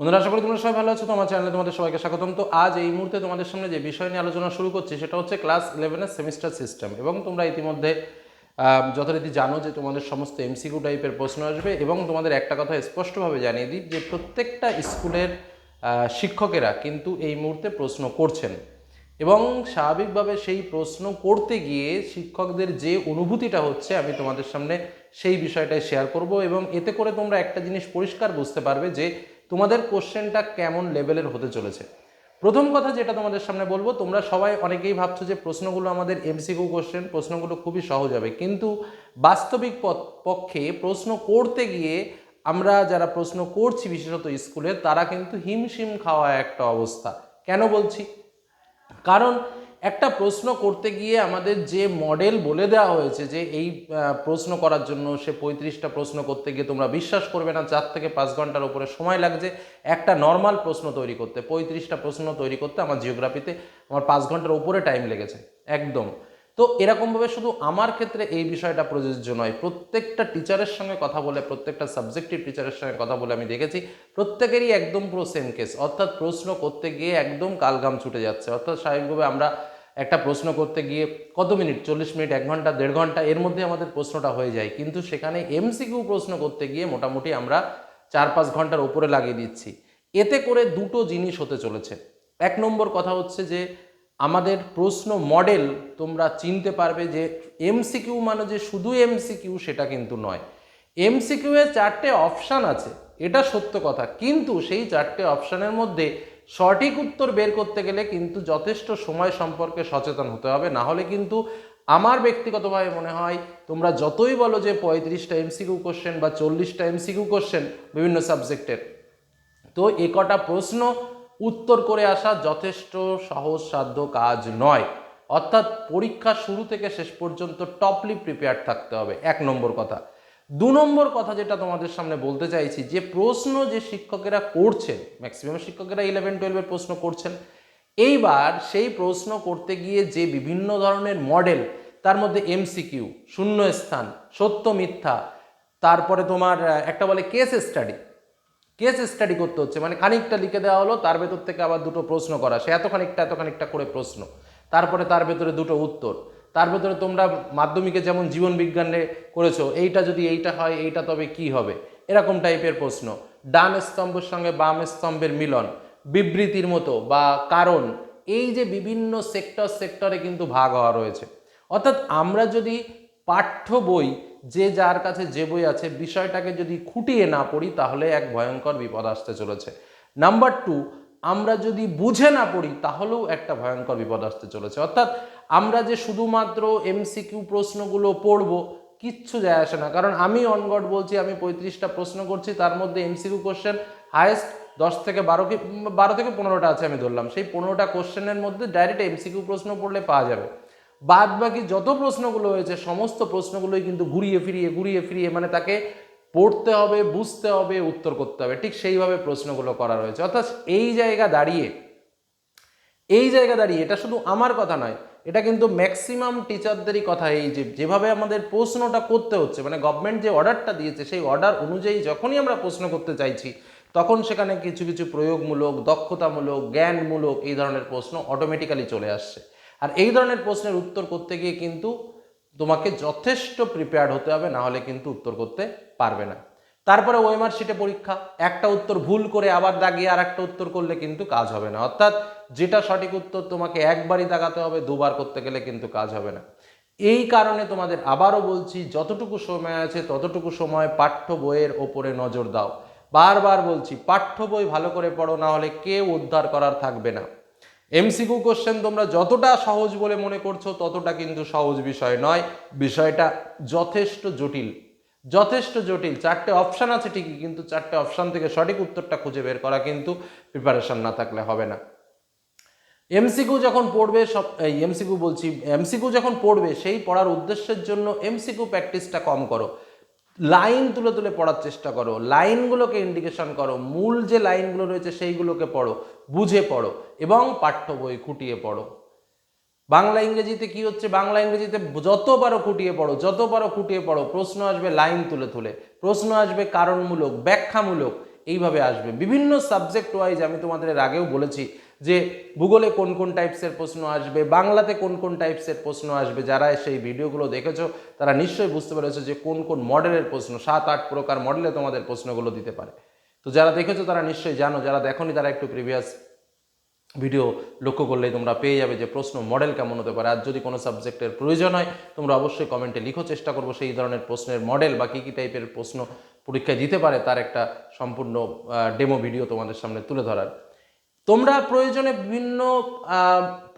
বন্ধুরা, আশা করি তোমরা সবাই ভালো আছো তোমার চ্যানেলে তোমাদের সবাইকে স্বাগতম। তো আজ এই মুহূর্তে তোমাদের সামনে যে বিষয় নিয়ে আলোচনা শুরু করছি, সেটা হচ্ছে ক্লাস ইলেভেনের সেমিস্টার সিস্টেম এবং তোমরা ইতিমধ্যে যথারীতি জানো যে তোমাদের সমস্ত এমসিকিউ টাইপের প্রশ্ন আসবে এবং তোমাদের একটা কথা স্পষ্টভাবে জানিয়ে দিই যে প্রত্যেকটা স্কুলের শিক্ষকেরা কিন্তু এই মুহূর্তে প্রশ্ন করছেন। এবং স্বাভাবিকভাবে সেই প্রশ্ন করতে গিয়ে শিক্ষকদের যে অনুভূতিটা হচ্ছে, আমি তোমাদের সামনে সেই বিষয়টাই শেয়ার করব এবং এতে করে তোমরা একটা জিনিস পরিষ্কার বুঝতে পারবে যে তোমাদের কোশ্চেনটা কেমন লেভেলের হতে চলেছে? প্রথম কথা যেটা তোমাদের সামনে বলব, তোমরা সবাই অনেকেই ভাবছ যে প্রশ্নগুলো আমাদের এমসিকিউ কোশ্চেন প্রশ্নগুলো খুবই সহজ হবে। কিন্তু বাস্তবিক পক্ষে প্রশ্ন করতে গিয়ে আমরা যারা প্রশ্ন করছি বিশেষত স্কুলে, তারা কিন্তু হিমশিম খাওয়া একটা অবস্থা। কেন বলছি? কারণ একটা প্রশ্ন করতে গিয়ে আমাদের যে মডেল বলে দেওয়া হয়েছে যে এই প্রশ্ন করার জন্য সে পঁয়ত্রিশটা প্রশ্ন করতে গিয়ে তোমরা বিশ্বাস করবে না, চার থেকে পাঁচ ঘণ্টার উপরে সময় লাগছে। একটা নর্মাল প্রশ্ন তৈরি করতে, পঁয়ত্রিশটা প্রশ্ন তৈরি করতে আমার জিওগ্রাফিতে আমার পাঁচ ঘণ্টার উপরে টাইম লেগেছে, একদম। তো এরকমভাবে শুধু আমার ক্ষেত্রে এই বিষয়টা প্রযোজ্য নয়, প্রত্যেকটা টিচারের সঙ্গে কথা বলে, প্রত্যেকটা সাবজেক্টিভ টিচারের সঙ্গে কথা বলে আমি দেখেছি, প্রত্যেকেরই একদম পুরো সেম কেস অর্থাৎ প্রশ্ন করতে গিয়ে একদম কালগাম ছুটে যাচ্ছে। অর্থাৎ স্বাভাবিকভাবে আমরা একটা প্রশ্ন করতে গিয়ে কত মিনিট? চল্লিশ মিনিট, এক ঘণ্টা, দেড় ঘণ্টা? এর মধ্যে আমাদের প্রশ্নটা হয়ে যায়। কিন্তু সেখানে এমসিকিউ প্রশ্ন করতে গিয়ে মোটামুটি আমরা চার পাঁচ ঘণ্টার উপরে লাগিয়ে দিচ্ছি। এতে করে দুটো জিনিস হতে চলেছে। এক নম্বর কথা হচ্ছে যে, আমাদের প্রশ্ন মডেল তোমরা চিনতে পারবে যে এমসিকিউ মানে যে শুধু এমসিকিউ সেটা কিন্তু নয়। এমসিকিউ এর চারটে অপশান আছে। এটা সত্য কথা। কিন্তু সেই চারটে অপশানের মধ্যে সঠিক উত্তর বের করতে গেলে কিন্তু যথেষ্ট সময় সম্পর্কে সচেতন হতে হবে। না হলে কিন্তু আমার ব্যক্তিগতভাবে মনে হয় তোমরা যতই বলো যে পঁয়ত্রিশটা এমসিকিউ কোশ্চেন বা চল্লিশটা এমসিকিউ কোশ্চেন বিভিন্ন সাবজেক্টের। তো এ কটা প্রশ্ন উত্তর করে আসা যথেষ্ট সহজসাধ্য কাজ নয়। অর্থাৎ পরীক্ষা শুরু থেকে শেষ পর্যন্ত টপলি প্রিপেয়ার থাকতে হবে। এক নম্বর কথা। দু নম্বর কথা যেটা তোমাদের সামনে বলতে চাইছি, যে প্রশ্ন যে শিক্ষকেরা করছেন ম্যাক্সিমাম শিক্ষকেরা ইলেভেন টুয়েলভের প্রশ্ন করছেন, এইবার সেই প্রশ্ন করতে গিয়ে যে বিভিন্ন ধরনের মডেল তার মধ্যে এমসিকিউ শূন্য স্থান, সত্য মিথ্যা, তারপরে তোমার একটা বলে কেস স্টাডি কেস স্টাডি করতে হচ্ছে মানে খানিকটা লিখে দেওয়া হলো, তার ভেতর থেকে আবার দুটো প্রশ্ন করা, সে এত খানিকটা এত খানিকটা করে প্রশ্ন, তারপরে তার ভেতরে দুটো উত্তর। তার ভেতরে তোমরা মাধ্যমিকে যেমন জীবন বিজ্ঞানে করেছ, এইটা যদি এইটা হয়, এইটা তবে কি হবে? এরকম টাইপের প্রশ্ন। ডান স্তম্ভের সঙ্গে বাম স্তম্ভের মিলন, বিবৃতির মতো বা কারণ, এই যে বিভিন্ন সেক্টর সেক্টরে কিন্তু ভাগ হওয়া রয়েছে। অর্থাৎ আমরা যদি পাঠ্য বই, যে যার কাছে যে বই আছে, বিষয়টাকে যদি খুঁটিয়ে না পড়ি, তাহলে এক ভয়ঙ্কর বিপদ আসতে চলেছে। নাম্বার টু আমরা যদি বুঝে না পড়ি, তাহলেও একটা ভয়ঙ্কর বিপদ আসতে চলেছে। অর্থাৎ আমরা যে শুধুমাত্র এমসিকিউ প্রশ্নগুলো পড়ব, কিচ্ছু যায় আসে না। কারণ আমি অনগড বলছি, আমি পঁয়ত্রিশটা প্রশ্ন করছি, তার মধ্যে এমসিকিউ কোশ্চেন হায়েস্ট দশ থেকে বারো কি, বারো থেকে পনেরোটা আছে আমি ধরলাম। সেই পনেরোটা কোশ্চেনের মধ্যে ডাইরেক্ট এমসিকিউ প্রশ্ন পড়লে পাওয়া যাবে। বাদ বাকি যত প্রশ্নগুলো হয়েছে, সমস্ত প্রশ্নগুলোই কিন্তু ঘুরিয়ে ফিরিয়ে ঘুরিয়ে ফিরিয়ে মানে তাকে পড়তে হবে, বুঝতে হবে, উত্তর করতে হবে। ঠিক সেইভাবে প্রশ্নগুলো করা রয়েছে। অর্থাৎ এই জায়গা দাঁড়িয়ে, এই জায়গা দাঁড়িয়ে, এটা শুধু আমার কথা নয়, এটা কিন্তু ম্যাক্সিমাম টিচারদেরই কথা। এই যে, যেভাবে আমাদের প্রশ্নটা করতে হচ্ছে মানে গভর্নমেন্ট যে অর্ডারটা দিয়েছে, সেই অর্ডার অনুযায়ী যখনই আমরা প্রশ্ন করতে চাইছি, তখন সেখানে কিছু কিছু প্রয়োগমূলক, দক্ষতামূলক, জ্ঞানমূলক এই ধরনের প্রশ্ন অটোমেটিক্যালি চলে আসছে। আর এই ধরনের প্রশ্নের উত্তর করতে গিয়ে কিন্তু তোমাকে যথেষ্ট প্রিপেয়ার্ড হতে হবে, না হলে কিন্তু উত্তর করতে পারবে না। তারপরে ওয়েমার শিটে পরীক্ষা, একটা উত্তর ভুল করে আবার দাগিয়ে আর একটা উত্তর করলে কিন্তু কাজ হবে না। অর্থাৎ যেটা সঠিক উত্তর তোমাকে একবারই দাগাতে হবে, দুবার করতে গেলে কিন্তু কাজ হবে না। এই কারণে তোমাদের আবারও বলছি, যতটুকু সময় আছে ততটুকু সময় পাঠ্য বইয়ের ওপরে নজর দাও। বারবার বলছি, পাঠ্য বই ভালো করে পড়ো, না হলে কেউ উদ্ধার করার থাকবে না। এমসিকিউ কোশ্চেন তোমরা যতটা সহজ বলে মনে করছ, ততটা কিন্তু সহজ বিষয় নয়। বিষয়টা যথেষ্ট জটিল। যথেষ্ট জটিল। চারটে অপশান আছে ঠিকই, কিন্তু চারটে অপশান থেকে সঠিক উত্তরটা খুঁজে বের করা কিন্তু প্রিপারেশন না থাকলে হবে না। এমসিকিউ যখন পড়বে, সব এই এমসিকিউ বলছি এমসিকিউ যখন পড়বে, সেই পড়ার উদ্দেশ্যের জন্য এমসিকিউ প্র্যাকটিসটা কম করো। লাইন তুলে তুলে পড়ার চেষ্টা করো। লাইনগুলোকে ইন্ডিকেশন করো। মূল যে লাইনগুলো রয়েছে সেইগুলোকে পড়ো। বুঝে পড়ো। এবং পাঠ্য বই খুঁটিয়ে পড়ো। বাংলা ইংরেজিতে কি হচ্ছে? বাংলা ইংরেজিতে যত পারো খুঁটিয়ে পড়ো যত পারো খুঁটিয়ে পড়ো, প্রশ্ন আসবে লাইন তুলে তুলে, প্রশ্ন আসবে কারণমূলক, ব্যাখ্যামূলক, এইভাবে আসবে। বিভিন্ন সাবজেক্ট ওয়াইজ আমি তোমাদের আগেও বলেছি যে ভূগোলে কোন কোন টাইপসের প্রশ্ন আসবে, বাংলাতে কোন কোন টাইপসের প্রশ্ন আসবে, যারা সেই ভিডিওগুলো দেখেছ, তারা নিশ্চয়ই বুঝতে পেরেছ যে কোন কোন মডেলের প্রশ্ন, সাত আট প্রকার মডেলে তোমাদের প্রশ্নগুলো দিতে পারে। তো যারা দেখেছ তারা নিশ্চয়ই জানো, যারা দেখোনি তারা একটু প্রিভিয়াস ভিডিও লক্ষ্য করলেই তোমরা পেয়ে যাবে যে প্রশ্ন মডেল কেমন হতে পারে। আর যদি কোনো সাবজেক্টের প্রয়োজন হয়, তোমরা অবশ্যই কমেন্টে লিখো, চেষ্টা করব সেই ধরনের প্রশ্নের মডেল বা কী কী টাইপের প্রশ্ন পরীক্ষায় দিতে পারে তার একটা সম্পূর্ণ ডেমো ভিডিও তোমাদের সামনে তুলে ধরার। তোমরা প্রয়োজনে বিভিন্ন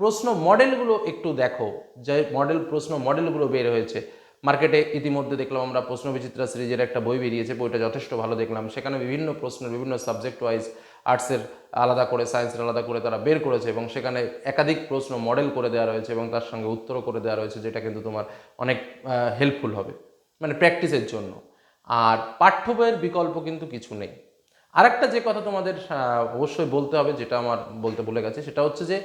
প্রশ্ন মডেলগুলো একটু দেখো। যে মডেল প্রশ্ন মডেলগুলো বের হয়েছে। মার্কেটে ইতিমধ্যে দেখলাম আমরা প্রশ্ন বিচিত্রা সিরিজের একটা বই বেরিয়েছে, বইটা যথেষ্ট ভালো দেখলাম। সেখানে বিভিন্ন প্রশ্নের বিভিন্ন সাবজেক্ট ওয়াইজ আর্টসের আলাদা করে, সায়েন্সের আলাদা করে তারা বের করেছে এবং সেখানে একাধিক প্রশ্ন মডেল করে দেওয়া রয়েছে এবং তার সঙ্গে উত্তরও করে দেওয়া রয়েছে যেটা কিন্তু তোমার অনেক হেল্পফুল হবে মানে প্র্যাকটিসের জন্য। আর পাঠ্য বইয়ের বিকল্প কিন্তু কিছু নেই। আরেকটা যে কথা তোমাদের অবশ্যই বলতে হবে, যেটা আমার বলতে ভুলে গেছে, সেটা হচ্ছে যে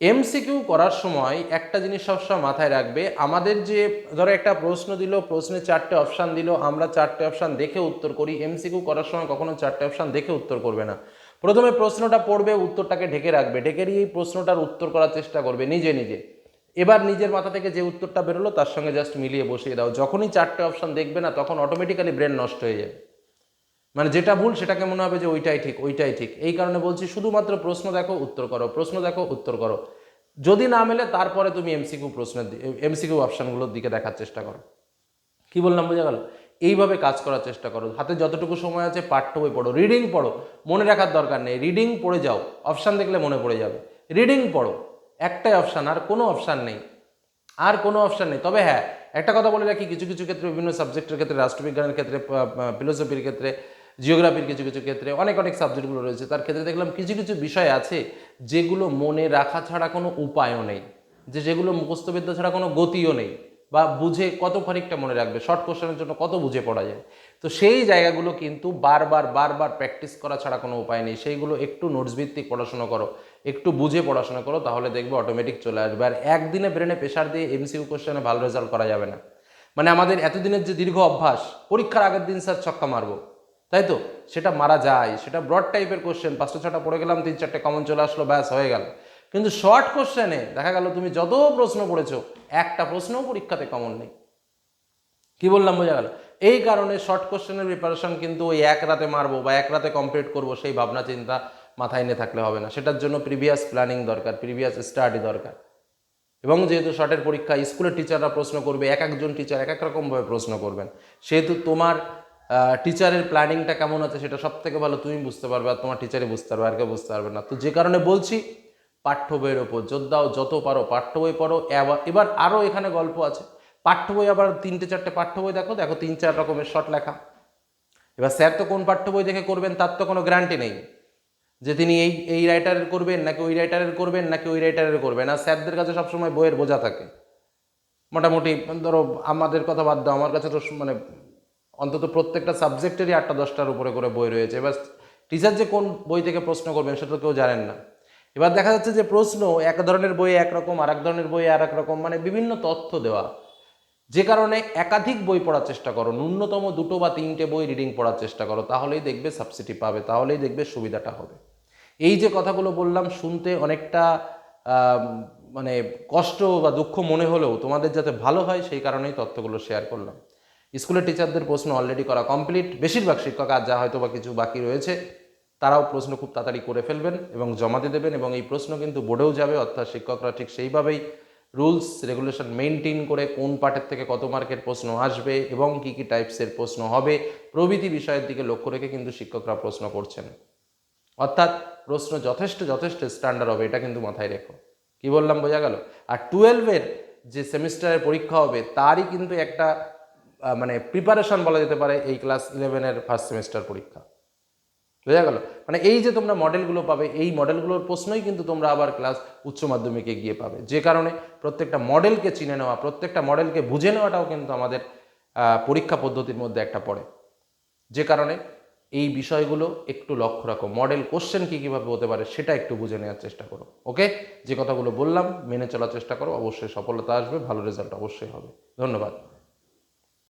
এমসিকিউ করার সময় একটা জিনিস সবসময় মাথায় রাখবে, আমাদের যে, ধরো একটা প্রশ্ন দিল, প্রশ্নে চারটে অপশান দিল, আমরা চারটে অপশান দেখে উত্তর করি এমসিকিউ করার সময় কখনো চারটে অপশান দেখে উত্তর করবে না। প্রথমে প্রশ্নটা পড়বে, উত্তরটাকে ঢেকে রাখবে, ঢেকে দিয়ে এই প্রশ্নটার উত্তর করার চেষ্টা করবে নিজে নিজে। এবার নিজের মাথা থেকে যে উত্তরটা বেরোলো, তার সঙ্গে জাস্ট মিলিয়ে বসিয়ে দাও। যখনই চারটে অপশান দেখবে না, তখন অটোমেটিক্যালি ব্রেন নষ্ট হয়ে যাবে। মানে যেটা ভুল সেটাকে মনে হবে যে ওইটাই ঠিক ওইটাই ঠিক। এই কারণে বলছি শুধুমাত্র প্রশ্ন দেখো, উত্তর করো। প্রশ্ন দেখো, উত্তর করো। যদি না মেলে, তারপরে তুমি এমসিকিউ প্রশ্নের এমসিকিউ অপশানগুলোর দিকে দেখার চেষ্টা করো। কি বললাম, বোঝা গেল? এইভাবে কাজ করার চেষ্টা করো। হাতে যতটুকু সময় আছে পাঠ্য বই পড়ো। রিডিং পড়ো। মনে রাখার দরকার নেই। রিডিং পড়ে যাও। অপশান দেখলে মনে পড়ে যাবে। রিডিং পড়ো। একটাই অপশান, আর কোনো অপশান নেই। আর কোনো অপশান নেই। তবে হ্যাঁ একটা কথা বলে রাখি, কিছু কিছু ক্ষেত্রে বিভিন্ন সাবজেক্টের ক্ষেত্রে, রাষ্ট্রবিজ্ঞানের ক্ষেত্রে ফিলোসফির ক্ষেত্রে জিওগ্রাফির কিছু কিছু ক্ষেত্রে অনেক অনেক সাবজেক্টগুলো রয়েছে, তার ক্ষেত্রে দেখলাম কিছু কিছু বিষয় আছে যেগুলো মনে রাখা ছাড়া কোনো উপায়ও নেই, যে যেগুলো মুখস্থবিদ্যা ছাড়া কোনো গতিও নেই বা বুঝে কত খানিকটা মনে রাখবে শর্ট কোশ্চেনের জন্য কত বুঝে পড়া যায়। তো সেই জায়গাগুলো কিন্তু বারবার বারবার প্র্যাকটিস করা ছাড়া কোনো উপায় নেই, সেইগুলো একটু নোটস ভিত্তিক পড়াশোনা করো, একটু বুঝে পড়াশোনা করো, তাহলে দেখবে অটোমেটিক চলে আসবে। আর একদিনে ব্রেনে প্রেশার দিয়ে এমসিউ কোশ্চেনে ভালো রেজাল্ট করা যাবে না। মানে আমাদের এতদিনের যে দীর্ঘ অভ্যাস, পরীক্ষার আগের দিন স্যার ছক্কা মারবো। তাই তো? সেটা মারা যায়। সেটা ব্রড টাইপের কোশ্চেন পাঁচটা ছটা পড়ে গেলাম, তিন চারটে কমন চলে আসলো, ব্যাস, হয়ে গেল। কিন্তু শর্ট কোশ্চেনে দেখা গেল, তুমি যত প্রশ্ন পড়েছো, একটা প্রশ্নও পরীক্ষাতে কমন নেই। কি বললাম, বোঝা গেল? এই কারণে শর্ট কোশ্চেনের প্রিপারেশন কিন্তু ওই এক রাতে মারবো বা এক রাতে কমপ্লিট করব, সেই ভাবনা, চিন্তা মাথায় নিয়ে থাকলে হবে না। সেটার জন্য প্রিভিয়াস প্ল্যানিং দরকার প্রিভিয়াস স্টাডি দরকার। এবং যেহেতু শর্টের পরীক্ষা স্কুলের টিচাররা প্রশ্ন করবে, এক একজন টিচার এক এক রকমভাবে প্রশ্ন করবেন। সেহেতু তোমার টিচারের প্ল্যানিংটা কেমন আছে সেটা সব থেকে ভালো তুমি বুঝতে পারবে আর তোমার টিচারই বুঝতে পারবে, আর কেউ বুঝতে পারবে না। তো যে কারণে বলছি, পাঠ্য বইয়ের ওপর জোর দাও, যত পারো পাঠ্য বই পড়ো। এবার এবার আরও এখানে গল্প আছে। পাঠ্য বই আবার তিনটে চারটে পাঠ্য বই দেখো দেখো তিন চার রকমের শর্ট লেখা। এবার স্যার তো কোন পাঠ্য বই দেখে করবেন তার তো কোনো গ্যারান্টি নেই। যে তিনি এই এই রাইটারের করবেন নাকি ওই রাইটারের করবেন নাকি ওই রাইটারের করবেন। আর স্যারদের কাছে সবসময় বইয়ের বোঝা থাকে। মোটামুটি, ধরো আমাদের কথা বাদ দাও, আমার কাছে তো মানে অন্তত প্রত্যেকটা সাবজেক্টেরই আটটা, দশটার উপরে করে বই রয়েছে। এবার টিচার যে কোন বই থেকে প্রশ্ন করবেন সেটা কেউ জানেন না। এবার দেখা যাচ্ছে যে প্রশ্ন এক ধরনের বইয়ে একরকম আর এক ধরনের বই আর এক রকম মানে বিভিন্ন তথ্য দেওয়া। যে কারণে একাধিক বই পড়ার চেষ্টা করো, ন্যূনতম দুটো বা তিনটে বই রিডিং পড়ার চেষ্টা করো, তাহলেই দেখবে সাবসিডি পাবে, তাহলেই দেখবে সুবিধাটা হবে। এই যে কথাগুলো বললাম, শুনতে অনেকটা মানে কষ্ট বা দুঃখ মনে হলেও তোমাদের যাতে ভালো হয়, সেই কারণেই তথ্যগুলো শেয়ার করলাম। স্কুলের টিচারদের প্রশ্ন অলরেডি করা কমপ্লিট বেশিরভাগ শিক্ষক আর যা হয়তো বা কিছু বাকি রয়েছে, তারাও প্রশ্ন খুব তাড়াতাড়ি করে ফেলবেন এবং জমা দিয়ে দেবেন এবং এই প্রশ্ন কিন্তু বোর্ডেও যাবে, অর্থাৎ শিক্ষকরা ঠিক সেইভাবেই রুলস রেগুলেশন মেনটেন করে কোন পার্টের থেকে কত মার্কের প্রশ্ন আসবে এবং কী কী টাইপসের প্রশ্ন হবে, প্রভৃতি বিষয়ের দিকে লক্ষ্য রেখে কিন্তু শিক্ষকরা প্রশ্ন করছেন। অর্থাৎ প্রশ্ন যথেষ্ট যথেষ্ট স্ট্যান্ডার্ড হবে, এটা কিন্তু মাথায় রেখো। কি বললাম, বোঝা গেল? আর টুয়েলভের যে সেমিস্টারের পরীক্ষা হবে, তারই কিন্তু একটা মানে প্রিপারেশন বলা যেতে পারে এই ক্লাস ইলেভেনের ফার্স্ট সেমিস্টার পরীক্ষা। বোঝা গেল? মানে এই যে তোমরা মডেলগুলো পাবে, এই মডেলগুলোর প্রশ্নই কিন্তু তোমরা আবার ক্লাস উচ্চ মাধ্যমিকে গিয়ে পাবে। যে কারণে প্রত্যেকটা মডেলকে চিনে নেওয়া, প্রত্যেকটা মডেলকে বুঝে নেওয়াটাও কিন্তু আমাদের পরীক্ষা পদ্ধতির মধ্যে একটা পড়ে। যে কারণে এই বিষয়গুলো একটু লক্ষ্য রাখো। মডেল কোশ্চেন কী কীভাবে হতে পারে সেটা একটু বুঝে নেওয়ার চেষ্টা করো। ওকে? যে কথাগুলো বললাম, মেনে চলার চেষ্টা করো। অবশ্যই সফলতা আসবে, ভালো রেজাল্ট অবশ্যই হবে। ধন্যবাদ।